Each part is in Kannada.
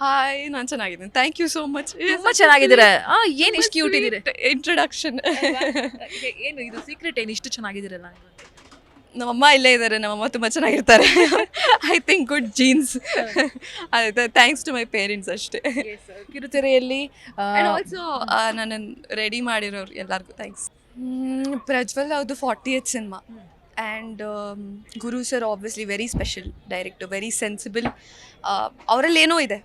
ಹಾಯ್ ನಾನು ಚೆನ್ನಾಗಿದ್ದೀನಿ. ಥ್ಯಾಂಕ್ ಯು ಸೋ ಮಚ್ ತುಂಬಾ ಚೆನ್ನಾಗಿದ್ದೀರಾ? ಆ, ಏನ್ ಇಷ್ಟು ಕ್ಯೂಟ್ ಇದ್ದೀರಿ? ಇಂಟ್ರೊಡಕ್ಷನ್ ಏನು ಇದು ಸೀಕ್ರೆಟ್ ಏನು ಇಷ್ಟು ಚೆನ್ನಾಗಿದ್ದೀರಲ್ಲ ನಮ್ಮಮ್ಮ ಇಲ್ಲೇ ಇದ್ದಾರೆ ನಮ್ಮಮ್ಮ ತುಂಬ ಚೆನ್ನಾಗಿರ್ತಾರೆ. ಐ ಥಿಂಕ್ ಗುಡ್ ಜೀನ್ಸ್ ಅದೇ ಥ್ಯಾಂಕ್ಸ್ ಟು ಮೈ ಪೇರೆಂಟ್ಸ್ ಅಷ್ಟೇ. ಕಿರುತೆರೆಯಲ್ಲಿ ಆಲ್ಸೋ ನನ್ನನ್ನು ರೆಡಿ ಮಾಡಿರೋರು ಎಲ್ಲರಿಗೂ ಥ್ಯಾಂಕ್ಸ್ ಪ್ರಜ್ವಲ್ ಅವ್ರದ್ದು forty eight cinema and Guru sir obviously very special director very sensible ಅವರಲ್ಲಿ ಏನೋ ಇದೆ.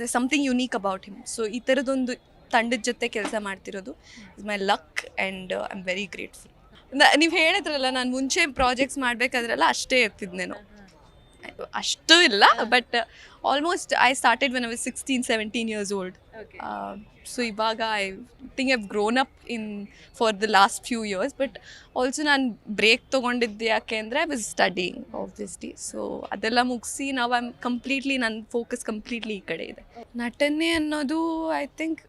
The something unique about him so ಈ ಥರದೊಂದು ತಂಡದ ಜೊತೆ ಕೆಲಸ ಮಾಡ್ತಿರೋದು is my luck and I am very grateful ನೀವು ಹೇಳಿದ್ರಲ್ಲ, ನಾನು ಮುಂಚೆ ಪ್ರಾಜೆಕ್ಟ್ಸ್ ಮಾಡಬೇಕಾದ್ರಲ್ಲ ಅಷ್ಟೇ ಇರ್ತಿದ್ನೇನೋ ಅಷ್ಟು ಇಲ್ಲ but almost I started when I sixteen seventeen years old so ಇವಾಗ I think I've grown up in for the last few years but also ನಾನು ಬ್ರೇಕ್ ತೊಗೊಂಡಿದ್ದೆ ಯಾಕೆ ಅಂದರೆ I was studying obviously so ಅದೆಲ್ಲ ಮುಗಿಸಿ ನಾವು ಐಮ್ ಕಂಪ್ಲೀಟ್ಲಿ ನನ್ನ ಫೋಕಸ್ ಕಂಪ್ಲೀಟ್ಲಿ ಈ ಕಡೆ ಇದೆ. ನಟನೆ ಅನ್ನೋದು ಐ ಥಿಂಕ್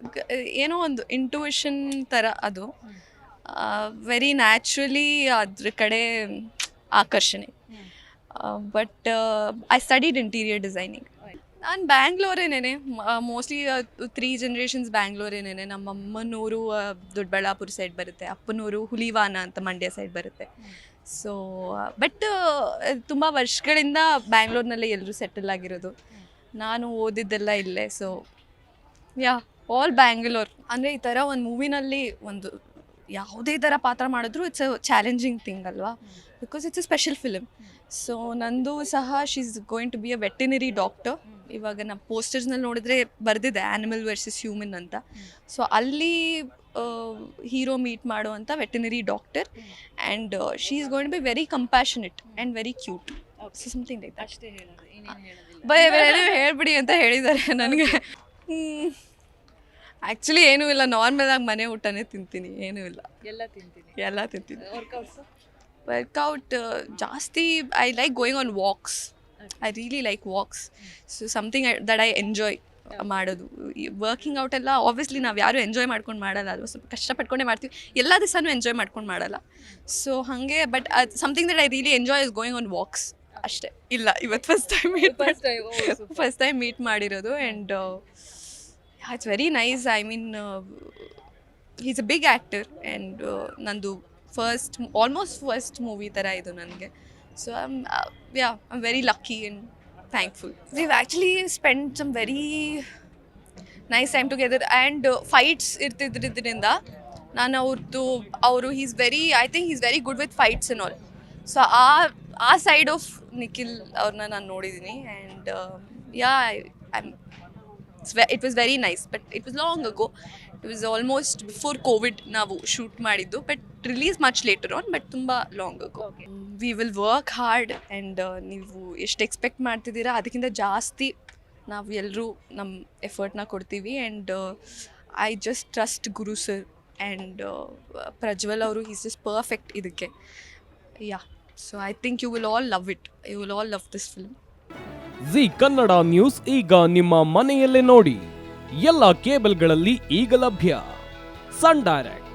ಏನೋ ಒಂದು ಇಂಟುವಿಷನ್ ಥರ ಅದು. ವೆರಿ ನ್ಯಾಚುರಲಿ ಅದ್ರ ಕಡೆ ಆಕರ್ಷಣೆ. But I studied interior designing ನಾನು ಬ್ಯಾಂಗ್ಳೂರೇನೇ ಮೋಸ್ಟ್ಲಿ ತ್ರೀ ಜನ್ರೇಷನ್ಸ್ ಬ್ಯಾಂಗ್ಳೂರೇನೇ ನಮ್ಮ ಅಮ್ಮನೂರು ದೊಡ್ಡಬಳ್ಳಾಪುರ ಸೈಡ್ ಬರುತ್ತೆ. ಅಪ್ಪನೂರು, ಹುಲಿವಾನ ಅಂತ ಮಂಡ್ಯ ಸೈಡ್ ಬರುತ್ತೆ. ಸೊ ಬಟ್ ತುಂಬ ವರ್ಷಗಳಿಂದ ಬ್ಯಾಂಗ್ಳೂರ್ನಲ್ಲೇ ಎಲ್ಲರೂ ಸೆಟಲ್ ಆಗಿರೋದು. ನಾನು ಓದಿದ್ದೆಲ್ಲ ಇಲ್ಲೇ. So ya all Bangalore. ಅಂದರೆ ಈ ಥರ ಒಂದು ಮೂವಿನಲ್ಲಿ ಒಂದು ಯಾವುದೇ ಥರ ಪಾತ್ರ ಮಾಡಿದ್ರು ಇಟ್ಸ್ ಅ ಚಾಲೆಂಜಿಂಗ್ ಥಿಂಗ್ ಅಲ್ವಾ? Because it's a special film so ನಂದು ಸಹ she is going to be a veterinary doctor ಇವಾಗ ನಮ್ಮ ಪೋಸ್ಟರ್ಸ್ನಲ್ಲಿ ನೋಡಿದ್ರೆ ಬರೆದಿದೆ ಆ್ಯನಿಮಲ್ ವರ್ಸಸ್ ಹ್ಯೂಮನ್ ಅಂತ. ಸೊ ಅಲ್ಲಿ ಹೀರೋ ಮೀಟ್ ಮಾಡುವಂಥ veterinary doctor and she is going be very compassionate and very cute so something like ಅಷ್ಟೇ ಹೇಳ್ಬಿಡಿ ಅಂತ ಹೇಳಿದ್ದಾರೆ ನನಗೆ. ಆ್ಯಕ್ಚುಲಿ ಏನೂ ಇಲ್ಲ ನಾರ್ಮಲ್ ಆಗಿ ಮನೆ ಊಟನೇ ತಿಂತೀನಿ ಏನೂ ಇಲ್ಲ. ಎಲ್ಲ ತಿಂತೀನಿ. ಎಲ್ಲ ತಿಂತೀನಿ. ವರ್ಕೌಟ್ ಜಾಸ್ತಿ I like going on walks I really like walks so something that I enjoy ಮಾಡೋದು. ವರ್ಕಿಂಗ್ ಔಟ್ ಎಲ್ಲ ಆಬ್ವಿಯಸ್ಲಿ ನಾವು ಯಾರು ಎಂಜಾಯ್ ಮಾಡ್ಕೊಂಡು ಮಾಡಲ್ಲ. ಅದು ಸ್ವಲ್ಪ ಕಷ್ಟಪಟ್ಕೊಂಡೇ ಮಾಡ್ತೀವಿ. ಎಲ್ಲ ದಿವಸನೂ ಎಂಜಾಯ್ ಮಾಡ್ಕೊಂಡು ಮಾಡಲ್ಲ. ಸೊ ಹಾಗೆ ಬಟ್ ಅದು something that I really enjoy is going on walks ಅಷ್ಟೇ. ಇಲ್ಲ ಇವತ್ತು first time meet First time, super. First time meet ಮಾಡಿರೋದು. And it's very nice I mean is a big actor and ನಂದು ಫಸ್ಟ್ ಆಲ್ಮೋಸ್ಟ್ ಫಸ್ಟ್ ಮೂವಿ ಥರ ಇದು ನನಗೆ so I'm ya I'm very lucky in thankful we've actually spend some very nice time together and fights ಇರ್ತಿದ್ರಿಂದ ನಾನು ಅವ್ರದ್ದು ಅವರು is very I think is very good with fights and all so ಆ ಆ ಸೈಡ್ ಆಫ್ ನಿಖಿಲ್ ಅವ್ರನ್ನ ನಾನು ನೋಡಿದ್ದೀನಿ and ya I it was very nice but it was long ago it was almost before covid ನಾವು ಶೂಟ್ ಮಾಡಿದ್ದು but release much later on but ತುಂಬ long we will work hard and ನೀವು ಎಷ್ಟು ಎಕ್ಸ್ಪೆಕ್ಟ್ ಮಾಡ್ತಿದ್ದೀರಾ ಅದಕ್ಕಿಂತ ಜಾಸ್ತಿ ನಾವು ಎಲ್ಲರೂ ನಮ್ಮ ಎಫರ್ಟ್ನ ಕೊಡ್ತೀವಿ and I just trust Guru sir and Prajwal ಅವರು ಈಸ್ ಜಸ್ಟ್ ಪರ್ಫೆಕ್ಟ್ ಇದಕ್ಕೆ. Ya so I think you will all love it you will all love this film Zee Kannada news ಈಗ ನಿಮ್ಮ ಮನೆಯಲ್ಲೇ ನೋಡಿ. ಎಲ್ಲ ಕೇಬಲ್ಗಳಲ್ಲಿ ಈಗ ಲಭ್ಯ. Sun Direct.